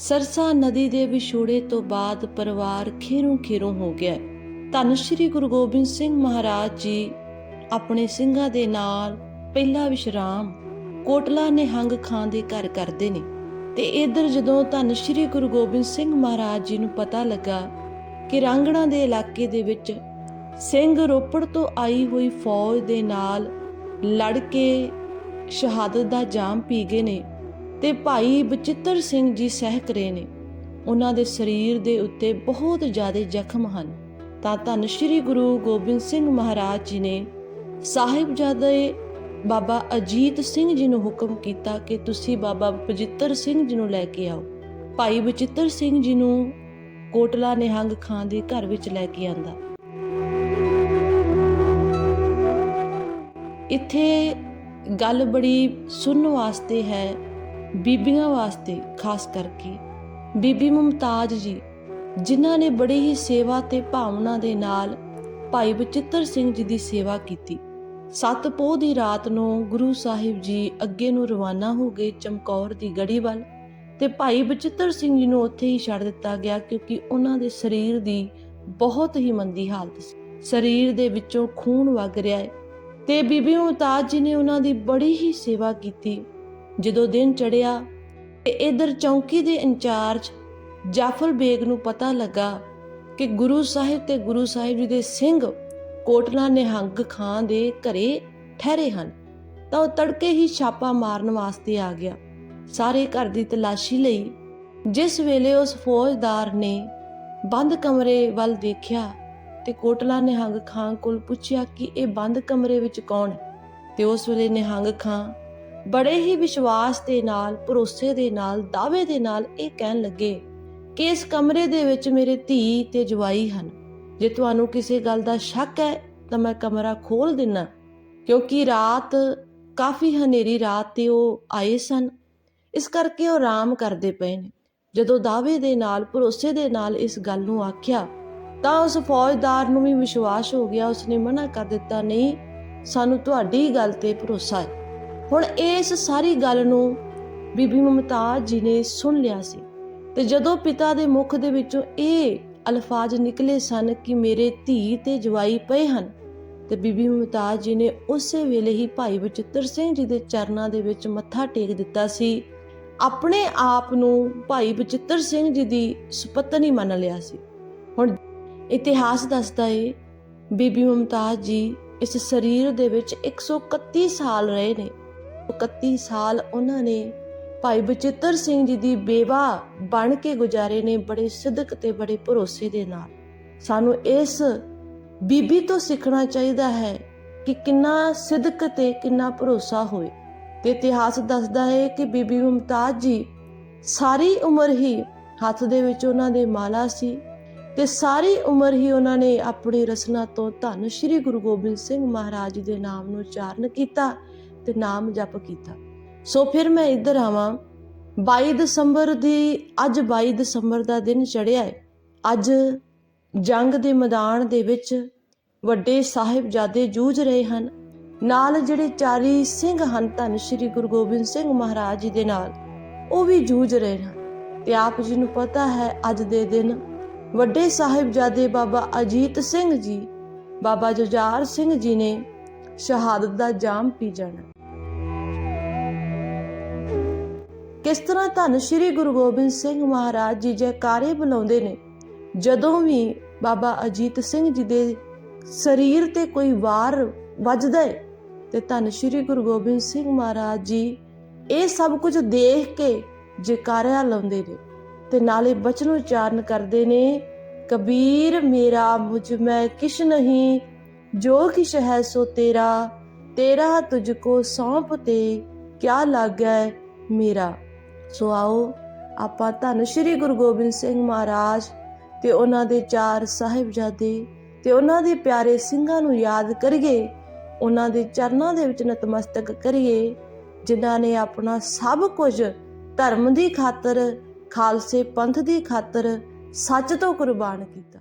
ਸਰਸਾ ਨਦੀ ਦੇ ਵਿਛੋੜੇ ਤੋਂ ਬਾਅਦ ਪਰਿਵਾਰ ਖੇਰੋਂ ਖੇਰੋਂ ਹੋ ਗਿਆ। ਧੰਨ ਸ਼੍ਰੀ ਗੁਰੂ ਗੋਬਿੰਦ ਸਿੰਘ ਮਹਾਰਾਜ ਜੀ ਆਪਣੇ ਸਿੰਘਾਂ ਦੇ ਨਾਲ ਪਹਿਲਾ ਵਿਸ਼ਰਾਮ ਕੋਟਲਾ ਨਿਹੰਗ ਖਾਂ ਦੇ ਘਰ ਕਰਦੇ ਨੇ। ਤੇ ਇਧਰ ਜਦੋਂ ਧੰਨ ਸ਼੍ਰੀ ਗੁਰੂ ਗੋਬਿੰਦ ਸਿੰਘ ਮਹਾਰਾਜ ਜੀ ਨੂੰ ਪਤਾ ਲੱਗਾ ਕਿ ਰਾਂਗਣਾ ਦੇ ਇਲਾਕੇ ਦੇ ਵਿੱਚ ਸਿੰਘ ਰੋਪੜ ਤੋਂ ਆਈ ਹੋਈ ਫੌਜ ਦੇ ਨਾਲ ਲੜ ਕੇ ਸ਼ਹਾਦਤ ਦਾ ਜਾਮ ਪੀ ਗਏ ਨੇ ਤੇ ਭਾਈ ਬਚਿੱਤਰ ਸਿੰਘ ਜੀ ਸਹਿਕ ਰਹੇ ਨੇ। ਉਹਨਾਂ ਦੇ ਸਰੀਰ ਦੇ ਉੱਤੇ ਬਹੁਤ ਜ਼ਿਆਦਾ ਜ਼ਖਮ ਹਨ। ਤਾਂ ਧੰਨ ਸ਼੍ਰੀ ਗੁਰੂ ਗੋਬਿੰਦ ਸਿੰਘ ਮਹਾਰਾਜ ਜੀ ਨੇ ਸਾਹਿਬਜ਼ਾਦੇ ਬਾਬਾ ਅਜੀਤ ਸਿੰਘ ਜੀ ਨੂੰ ਹੁਕਮ ਕੀਤਾ ਕਿ ਤੁਸੀਂ ਬਾਬਾ ਬਚਿੱਤਰ ਸਿੰਘ ਜੀ ਨੂੰ ਲੈ ਕੇ ਆਓ। ਭਾਈ ਬਚਿੱਤਰ ਸਿੰਘ ਜੀ ਨੂੰ ਕੋਟਲਾ ਨਿਹੰਗ ਖਾਂ ਦੇ ਘਰ ਵਿੱਚ ਲੈ ਕੇ ਆਂਦਾ। ਇੱਥੇ ਗੱਲ ਬੜੀ ਸੁਣਨ ਵਾਸਤੇ ਹੈ। ਬੀਬੀਆਂ ਵਾਸਤੇ, ਖਾਸ ਕਰਕੇ ਬੀਬੀ ਮੁਮਤਾਜ ਜੀ, ਜਿਨ੍ਹਾਂ ਨੇ ਬੜੀ ਹੀ ਸੇਵਾ ਤੇ ਭਾਵਨਾ ਦੇ ਨਾਲ ਭਾਈ ਬਚਿੱਤਰ ਸਿੰਘ ਜੀ ਦੀ ਸੇਵਾ ਕੀਤੀ। ਸੱਤ ਦੀ ਰਾਤ ਨੂੰ ਗੁਰੂ ਸਾਹਿਬ ਜੀ ਅੱਗੇ ਨੂੰ ਰਵਾਨਾ ਹੋ ਗਏ ਚਮਕੌਰ ਦੀ ਗੜੀ ਵੱਲ ਤੇ ਭਾਈ ਬਚਿੱਤਰ ਸਿੰਘ ਜੀ ਨੂੰ ਉੱਥੇ ਹੀ ਛੱਡ ਦਿੱਤਾ ਗਿਆ ਕਿਉਂਕਿ ਉਹਨਾਂ ਦੇ ਸਰੀਰ ਦੀ ਬਹੁਤ ਹੀ ਮੰਦੀ ਹਾਲਤ ਸੀ। ਸਰੀਰ ਦੇ ਵਿੱਚੋਂ ਖੂਨ ਵਗ ਰਿਹਾ ਹੈ ਤੇ ਬੀਬੀ ਮੁਮਤਾਜ ਜੀ ਨੇ ਉਹਨਾਂ ਦੀ ਬੜੀ ਹੀ ਸੇਵਾ ਕੀਤੀ। ਜਦੋਂ ਦਿਨ ਚੜਿਆ ਤੇ ਇਧਰ ਚੌਂਕੀ ਦੇ ਇੰਚਾਰਜ ਜਾਫਰ ਬੇਗ ਨੂੰ ਪਤਾ ਲੱਗਾ ਕਿ ਗੁਰੂ ਸਾਹਿਬ ਤੇ ਗੁਰੂ ਸਾਹਿਬ ਜੀ ਦੇ ਸਿੰਘ ਕੋਟਲਾ ਨਿਹੰਗ ਖਾਂ ਦੇ ਘਰੇ ਠਹਿਰੇ ਹਨ, ਤਾਂ ਉਹ ਤੜਕੇ ਹੀ ਛਾਪਾ ਮਾਰਨ ਵਾਸਤੇ ਆ ਗਿਆ। ਸਾਰੇ ਘਰ ਦੀ ਤਲਾਸ਼ੀ ਲਈ ਜਿਸ ਵੇਲੇ ਉਸ ਫੌਜਦਾਰ ਨੇ ਬੰਦ ਕਮਰੇ ਵੱਲ ਦੇਖਿਆ ਤੇ ਕੋਟਲਾ ਨਿਹੰਗ ਖਾਂ ਕੋਲ ਪੁੱਛਿਆ ਕਿ ਇਹ ਬੰਦ ਕਮਰੇ ਵਿੱਚ ਕੌਣ ਹੈ? ਤੇ ਉਸ ਵੇਲੇ ਨਿਹੰਗ ਖਾਂ ਬੜੇ ਹੀ ਵਿਸ਼ਵਾਸ ਦੇ ਨਾਲ, ਭਰੋਸੇ ਦੇ ਨਾਲ, ਦਾਅਵੇ ਦੇ ਨਾਲ ਇਹ ਕਹਿਣ ਲੱਗੇ ਕਿ ਇਸ ਕਮਰੇ ਦੇ ਵਿੱਚ ਮੇਰੇ ਧੀ ਤੇ ਜਵਾਈ ਹਨ। ਜੇ ਤੁਹਾਨੂੰ ਕਿਸੇ ਗੱਲ ਦਾ ਸ਼ੱਕ ਹੈ, ਤਾਂ ਮੈਂ ਕਮਰਾ ਖੋਲ ਦਿੰਨਾ ਕਿਉਂਕਿ ਰਾਤ, ਕਾਫੀ ਹਨੇਰੀ ਰਾਤ ਤੇ ਉਹ ਆਏ ਸਨ। ਇਸ ਕਰਕੇ ਉਹ ਆਰਾਮ ਕਰਦੇ ਪਏ ਨੇ। ਜਦੋਂ ਦਾਅਵੇ ਦੇ ਨਾਲ, ਭਰੋਸੇ ਦੇ ਨਾਲ ਇਸ ਗੱਲ ਨੂੰ ਆਖਿਆ, ਤਾਂ ਉਸ ਫੌਜਦਾਰ ਨੂੰ ਵੀ ਵਿਸ਼ਵਾਸ ਹੋ ਗਿਆ, ਉਸਨੇ ਮਨਾ ਕਰ ਦਿੱਤਾ, ਨਹੀਂ, ਸਾਨੂੰ ਤੁਹਾਡੀ ਗੱਲ ਤੇ ਭਰੋਸਾ ਹੈ। ਹੁਣ ਇਸ ਸਾਰੀ ਗੱਲ ਨੂੰ ਬੀਬੀ ਮਮਤਾਜ ਜੀ ਨੇ ਸੁਣ ਲਿਆ ਸੀ। ਤੇ ਜਦੋਂ ਪਿਤਾ ਦੇ ਮੁਖ ਦੇ ਵਿੱਚੋਂ ਇਹ ਅਲਫਾਜ਼ ਨਿਕਲੇ ਸਨ ਕਿ ਮੇਰੇ ਧੀ ਤੇ ਜਵਾਈ ਪਏ ਹਨ, ਤੇ ਬੀਬੀ ਮੁਮਤਾਜ ਜੀ ਨੇ ਉਸੇ ਵੇਲੇ ਹੀ ਭਾਈ ਬਚਿੱਤਰ ਸਿੰਘ ਜੀ ਦੇ ਚਰਨਾਂ ਦੇ ਵਿੱਚ ਮੱਥਾ ਟੇਕ ਦਿੱਤਾ ਸੀ। ਆਪਣੇ ਆਪ ਨੂੰ ਭਾਈ ਬਚਿੱਤਰ ਸਿੰਘ ਜੀ ਦੀ ਸੁਪਤਨੀ ਮੰਨ ਲਿਆ ਸੀ। ਹੁਣ ਇਤਿਹਾਸ ਦੱਸਦਾ ਏ, ਬੀਬੀ ਮੁਮਤਾਜ ਜੀ ਇਸ ਸਰੀਰ ਦੇ ਵਿੱਚ 131 ਸਾਲ ਰਹੇ ਨੇ। 31 ਸਾਲ ਉਹਨਾਂ ਨੇ ਭਾਈ ਬਚਿੱਤਰ ਸਿੰਘ ਜੀ ਦੀ ਬੇਵਾ ਬਣ ਕੇ ਗੁਜ਼ਾਰੇ ਨੇ ਬੜੇ ਸਿੱਧਕ ਤੇ ਬੜੇ ਭਰੋਸੇ ਦੇ ਨਾਲ। ਸਾਨੂੰ ਇਸ ਬੀਬੀ ਤੋਂ ਸਿੱਖਣਾ ਚਾਹੀਦਾ ਹੈ ਕਿ ਕਿੰਨਾ ਸਿੱਧਕ ਤੇ ਕਿੰਨਾ ਭਰੋਸਾ ਹੋਵੇ ਤੇ ਇਤਿਹਾਸ ਦੱਸਦਾ ਹੈ ਕਿ ਬੀਬੀ ਮੁਮਤਾਜ ਜੀ ਸਾਰੀ ਉਮਰ ਹੀ ਹੱਥ ਦੇ ਵਿੱਚ ਉਹਨਾਂ ਦੇ ਮਾਲਾ ਸੀ ਤੇ ਸਾਰੀ ਉਮਰ ਹੀ ਉਹਨਾਂ ਨੇ ਆਪਣੀ ਰਸਨਾ ਤੋਂ ਧੰਨ ਸ਼੍ਰੀ ਗੁਰੂ ਗੋਬਿੰਦ ਸਿੰਘ ਮਹਾਰਾਜ ਜੀ ਦੇ ਨਾਮ ਨੂੰ ਉਚਾਰਨ ਕੀਤਾ ਤੇ ਨਾਮ ਜਪ ਕੀਤਾ। ਸੋ ਫਿਰ ਮੈਂ ਇੱਧਰ ਆਵਾਂ। 22 ਦਸੰਬਰ ਦੀ, ਅੱਜ 22 ਦਸੰਬਰ ਦਾ ਦਿਨ ਚੜਿਆ ਹੈ ਅੱਜ ਜੰਗ ਦੇ ਮੈਦਾਨ ਦੇ ਵਿੱਚ ਵੱਡੇ ਸਾਹਿਬਜ਼ਾਦੇ ਜੂਝ ਰਹੇ ਹਨ। ਨਾਲ ਜਿਹੜੇ ਚਾਰੀ ਸਿੰਘ ਹਨ ਧੰਨ ਸ਼੍ਰੀ ਗੁਰੂ ਗੋਬਿੰਦ ਸਿੰਘ ਮਹਾਰਾਜ ਜੀ ਦੇ ਨਾਲ, ਉਹ ਵੀ ਜੂਝ ਰਹੇ ਹਨ। ਤੇ ਆਪ ਜੀ ਨੂੰ ਪਤਾ ਹੈ, ਅੱਜ ਦੇ ਦਿਨ ਵੱਡੇ ਸਾਹਿਬਜ਼ਾਦੇ ਬਾਬਾ ਅਜੀਤ ਸਿੰਘ ਜੀ, ਬਾਬਾ ਜੁਝਾਰ ਸਿੰਘ ਜੀ ਨੇ ਸ਼ਹਾਦਤ ਦਾ ਜਾਮ ਪੀ ਜਾਣਾ। ਕਿਸ ਤਰ੍ਹਾਂ ਧੰਨ ਸ਼੍ਰੀ ਗੁਰੂ ਗੋਬਿੰਦ ਸਿੰਘ ਮਹਾਰਾਜ ਜੀ ਜੈਕਾਰੇ ਬੁਲਾਉਂਦੇ ਨੇ, ਜਦੋਂ ਵੀ ਬਾਬਾ ਅਜੀਤ ਸਿੰਘ ਜੀ ਦੇ ਸਰੀਰ ਤੇ ਕੋਈ ਵਾਰ ਵੱਜਦਾ ਹੈ ਤੇ ਧੰਨ ਸ਼੍ਰੀ ਗੁਰੂ ਗੋਬਿੰਦ ਸਿੰਘ ਮਹਾਰਾਜ ਜੀ ਇਹ ਸਭ ਕੁਝ ਦੇਖ ਕੇ ਜੈਕਾਰਿਆ ਲਾਉਂਦੇ ਨੇ ਤੇ ਨਾਲੇ ਬਚਨ ਉਚਾਰਨ ਕਰਦੇ ਨੇ, ਕਬੀਰ ਮੇਰਾ ਮੁਝ ਮੈਂ ਕਿਛ ਨਹੀਂ ਜੋ ਕਿਛ ਹੈ ਸੋ ਤੇਰਾ ਤੇਰਾ ਤੁਝ ਕੋ ਸੌਂਪ ਤੇ, ਕਿਆ ਲੱਗੈ ਮੇਰਾ। ਸੋ ਆਓ, ਆਪਾਂ ਧੰਨ ਸ਼੍ਰੀ ਗੁਰੂ ਗੋਬਿੰਦ ਸਿੰਘ ਮਹਾਰਾਜ ਤੇ ਉਹਨਾਂ ਦੇ ਚਾਰ ਸਾਹਿਬਜ਼ਾਦੇ ਤੇ ਉਹਨਾਂ ਦੇ ਪਿਆਰੇ ਸਿੰਘਾਂ ਨੂੰ ਯਾਦ ਕਰੀਏ, ਉਹਨਾਂ ਦੇ ਚਰਨਾਂ ਦੇ ਵਿੱਚ ਨਤਮਸਤਕ ਕਰੀਏ, ਜਿਨ੍ਹਾਂ ਨੇ ਆਪਣਾ ਸਭ ਕੁਝ ਧਰਮ ਦੀ ਖਾਤਰ, ਖਾਲਸੇ ਪੰਥ ਦੀ ਖਾਤਰ ਸੱਚ ਤੋਂ ਕੁਰਬਾਨ ਕੀਤਾ।